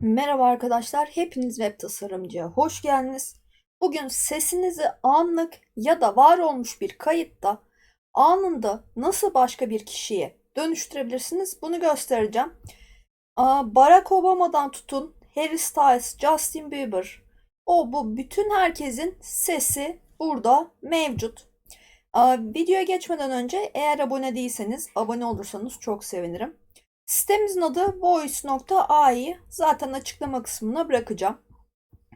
Merhaba arkadaşlar, hepiniz web tasarımcıya hoş geldiniz. Bugün sesinizi anlık ya da var olmuş bir kayıtta anında nasıl başka bir kişiye dönüştürebilirsiniz bunu göstereceğim. Barack Obama'dan tutun Harry Styles, Justin Bieber, o bu bütün herkesin sesi burada mevcut. Videoya geçmeden önce eğer abone değilseniz abone olursanız çok sevinirim. Sitemizin adı voice.ai zaten açıklama kısmına bırakacağım.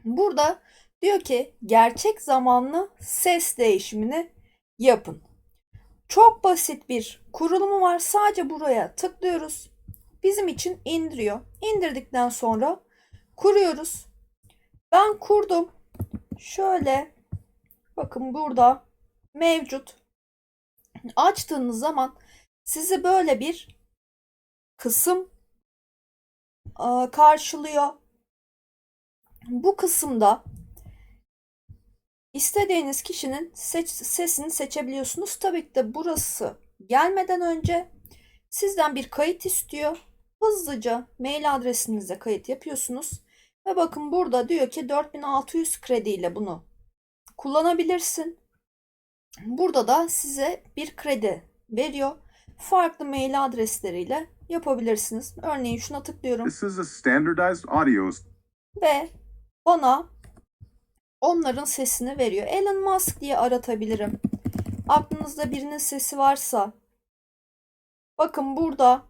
Burada diyor ki gerçek zamanlı ses değişimini yapın. Çok basit bir kurulumu var. Sadece buraya tıklıyoruz. Bizim için indiriyor. İndirdikten sonra kuruyoruz. Ben kurdum. Şöyle bakın burada mevcut. Açtığınız zaman sizi böyle bir kısım e, karşılıyor. Bu kısımda istediğiniz kişinin seç, sesini seçebiliyorsunuz. Tabii ki de burası gelmeden önce sizden bir kayıt istiyor. Hızlıca mail adresinize kayıt yapıyorsunuz. Ve bakın burada diyor ki 4600 krediyle bunu kullanabilirsin. Burada da size bir kredi veriyor. Farklı mail adresleriyle yapabilirsiniz. Örneğin şuna tıklıyorum This is a standardized audio ve bana onların sesini veriyor. Elon Musk diye aratabilirim. Aklınızda birinin sesi varsa bakın burada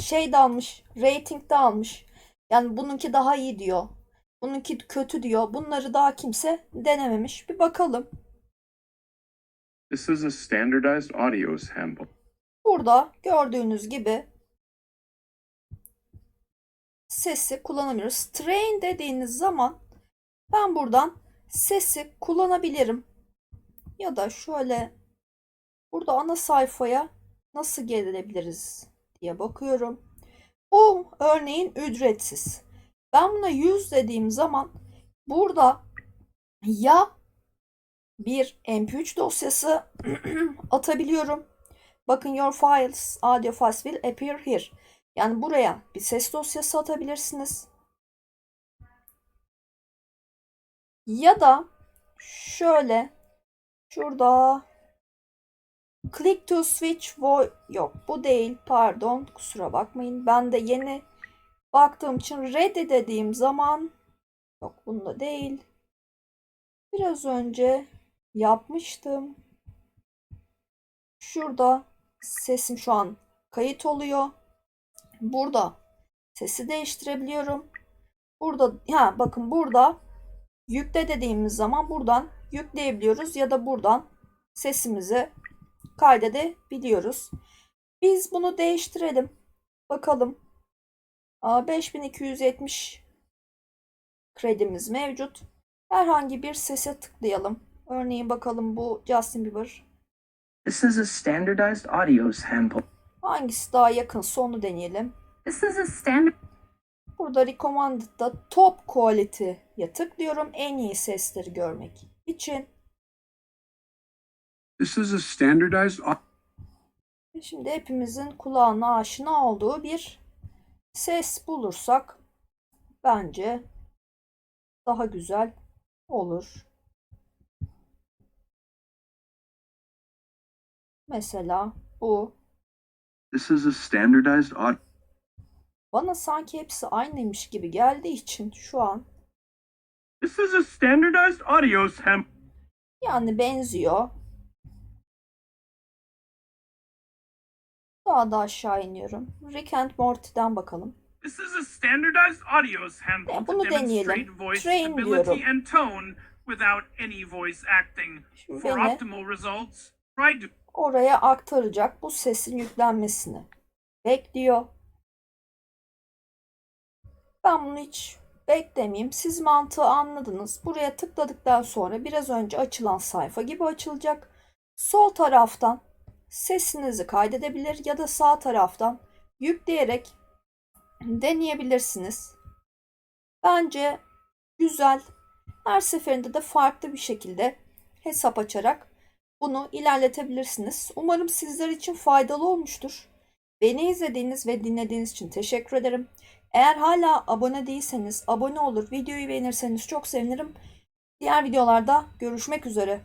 şey de almış, rating de almış. Yani bununki daha iyi diyor. Bununki kötü diyor. Bunları daha kimse denememiş. Bir bakalım. This is a standardized audio sample. Burada gördüğünüz gibi sesi kullanamıyoruz. Train dediğiniz zaman ben buradan sesi kullanabilirim. Ya da şöyle burada ana sayfaya nasıl gelebiliriz diye bakıyorum. Bu örneğin ücretsiz. Ben buna 100 dediğim zaman burada ya bir MP3 dosyası atabiliyorum. Bakın your files, audio files will appear here. Yani buraya bir ses dosyası atabilirsiniz. Ya da şöyle şurada click to switch voice yok bu değil pardon kusura bakmayın ben de yeni baktığım için ready dediğim zaman yok bunda değil biraz önce yapmıştım şurada sesim şu an kayıt oluyor burada sesi değiştirebiliyorum burada ha bakın burada yükle dediğimiz zaman buradan yükleyebiliyoruz ya da buradan sesimizi kaydedebiliyoruz. Biz bunu değiştirelim. Bakalım. Aa, 5270 kredimiz mevcut. Herhangi bir sese tıklayalım. Örneğin bakalım bu Justin Bieber. This is a standardized audio sample. Hangisi daha yakın onu deneyelim. This is a standard. Burada Recommended'da Top Quality'ye tıklıyorum. En iyi sesleri görmek için. This is a standardized Şimdi hepimizin kulağına aşina olduğu bir ses bulursak bence daha güzel olur. Mesela bu. This is a standardized audio. Bana sanki hepsi aynıymış gibi geldiği için şu an This is a standardized audio sample. yani benziyor. Daha da aşağı iniyorum. Rick and Morty'den bakalım. This is a standardized audio sample Ya to bunu demonstrate deneyelim. voice Train stability diyorum. and tone without any voice acting. Şimdi For beni optimal results, to oraya aktaracak bu sesin yüklenmesini bekliyor. Ben bunu hiç beklemeyeyim. Siz mantığı anladınız. Buraya tıkladıktan sonra biraz önce açılan sayfa gibi açılacak. Sol taraftan sesinizi kaydedebilir ya da sağ taraftan yükleyerek deneyebilirsiniz. Bence güzel. Her seferinde de farklı bir şekilde hesap açarak bunu ilerletebilirsiniz. Umarım sizler için faydalı olmuştur. Beni izlediğiniz ve dinlediğiniz için teşekkür ederim. Eğer hala abone değilseniz abone olur, videoyu beğenirseniz çok sevinirim. Diğer videolarda görüşmek üzere.